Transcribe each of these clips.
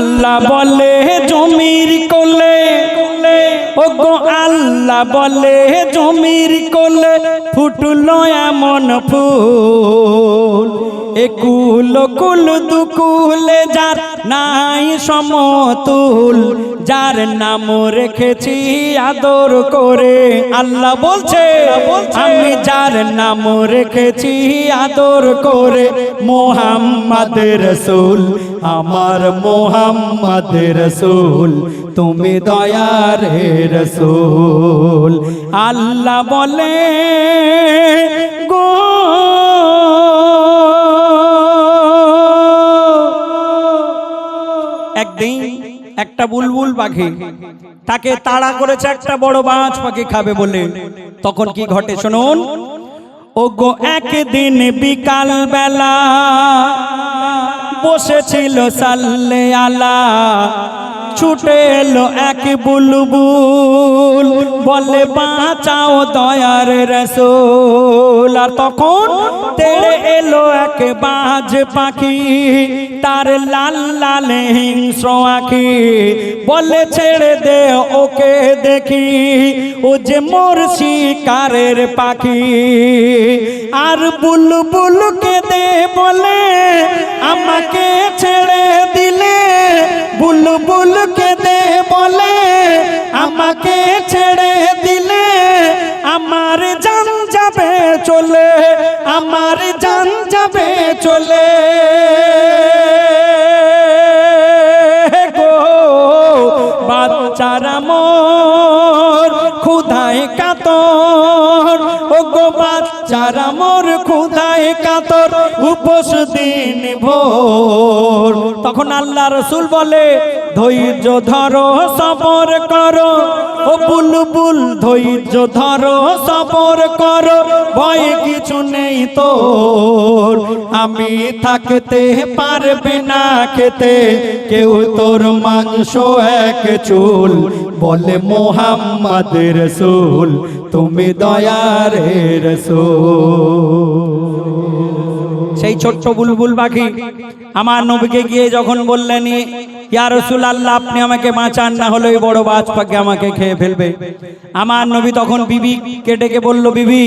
আল্লাহ বলে জমির কোলে। ওগো আল্লাহ বলে জমির কোলে ফুটুল এমন ফুল। একুল কুল দুকুলে নাই সমতুল, যার নাম রেখেছি আদর করে। আল্লাহ বলছে, আমি যার নাম রেখেছি আদর করে, মোহাম্মদ রসুল, আমার মোহাম্মদ রসুল, তুমি দয়ার রসুল। আল্লাহ বলে, গো একদিন একটা বুলবুল পাখি তাকে তাড়া করেছে একটা বড় বাজ পাখি খাবে বলে। তখন কি ঘটে শুনুন? ওগো, একদিন বিকাল বেলা বসেছিল সাল্লে আলা, ছুটে এলো এক বুলবুল বলে, বাঁচাও দয়ার রসুল। আর তখন তেড়ে এলো এক বাজ পাখি, তার লাল লাল হিংস্র আখি। বলে, ছেড়ে দে ওকে দেখি, ও যে মোর শিকারের পাখি। আর বুলবুলকে দে বলে, আমাকে ছেড়ে দিলে? বুলবুলকে দে বলে, আমাকে চলে গো। বাচ্চারা মোর ক্ষুধায় কাতর। ও গো বাচ্চারা মোর ক্ষুধায় কাতর। উপোস দিন ভোর। তখন আল্লাহ রসুল বলে ধৈর্য ধরো, সবর করো। ও বুলবুল, ধৈর্য ধরো, সবর করো। ভয় কিছু নেই তোর, আমি থাকতে পারবে না খেতে। কেউ তোর মাংস এক চুল, বলে মোহাম্মদ রসুল, তুমি দয়ার রসুল। সেই ছোট্ট বুলবুল পাখি। আমার নবীকে গিয়ে যখন বললেন, ইয়া রসুল আল্লাহ আপনি আমাকে বাঁচান, না হলে ওই বড় বাজ পাখি আমাকে খেয়ে ফেলবে। আমার নবী তখন বিবি কে ডেকে বলল, বিবি,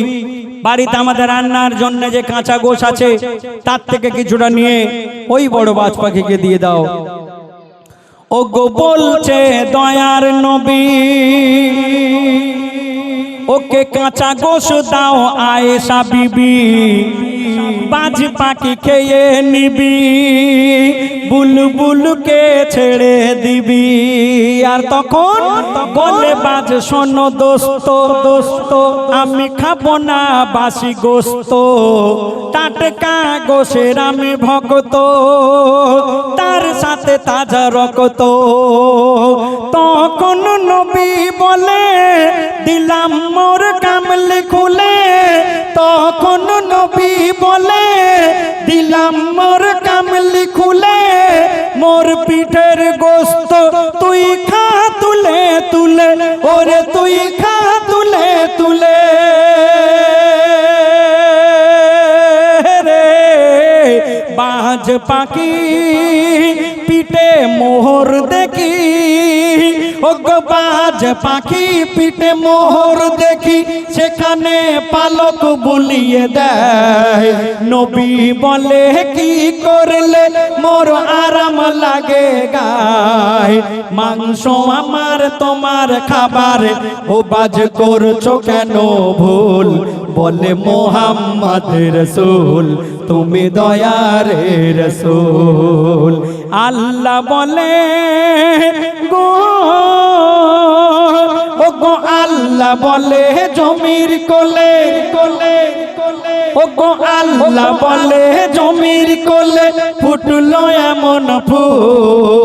বাড়িতে আমাদের রান্নার জন্য যে কাঁচা গোশ আছে, তার থেকে কিছুটা নিয়ে ওই বড় বাজ পাখিকে দিয়ে দাও। ও গো বলছে দয়ার নবী, ওকে কাঁচা গোশ দাও, আয়েশা বিবি। বাজ পাখি খেয়ে নিবি বুলবুলকে ছেড়ে দিবি। আর তখন বলে, বাজ শোনো দোস্ত দোস্ত, আমি খাব না বাসি গোস্ত। টাটকা গোশের আমি ভক্ত, তার সাথে তাজা রক্ত। তখন নবী বলে, দিলাম মোর কামলি খুলে। তখন নবী বলে দিলাম মোর কামলি খুলে, মোর পিঠের গোস্ত তুই খা, তুলে তুলে, ওরে তুই খা, তুলে তুলে। বাজ পাখি, পিঠে মোহর দেখি। ও গো বাজ পাখি, পিঠে মোহর দেখি। সেখানে পালক বুলিয়ে দেয়। নবী বলে, কি করলে মোর আরাম লাগে গায়? মাংস আমার, তোমার খাবার। ও বাজ করছ কেন ভুল? বলে, মোহাম্মদ রসুল, তুমি দয়ার রসুল। আল্লাহ বলে, গো, ও গো, আল্লাহ বলে, জমির কোলে কোলে ও গো, আল্লাহ বলে, জমির কোলে ফুটলো এমন ফুল।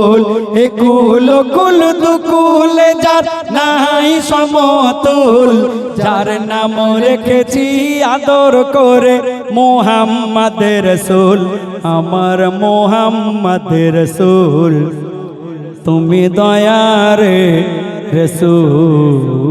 এ কুল দুকুল, যার নাই সমতুল, যার নাম রেখেছি আদর করে মোহাম্মদ রসুল, আমার মোহাম্মদ রসুল। তুমি দয়ারে রসুল।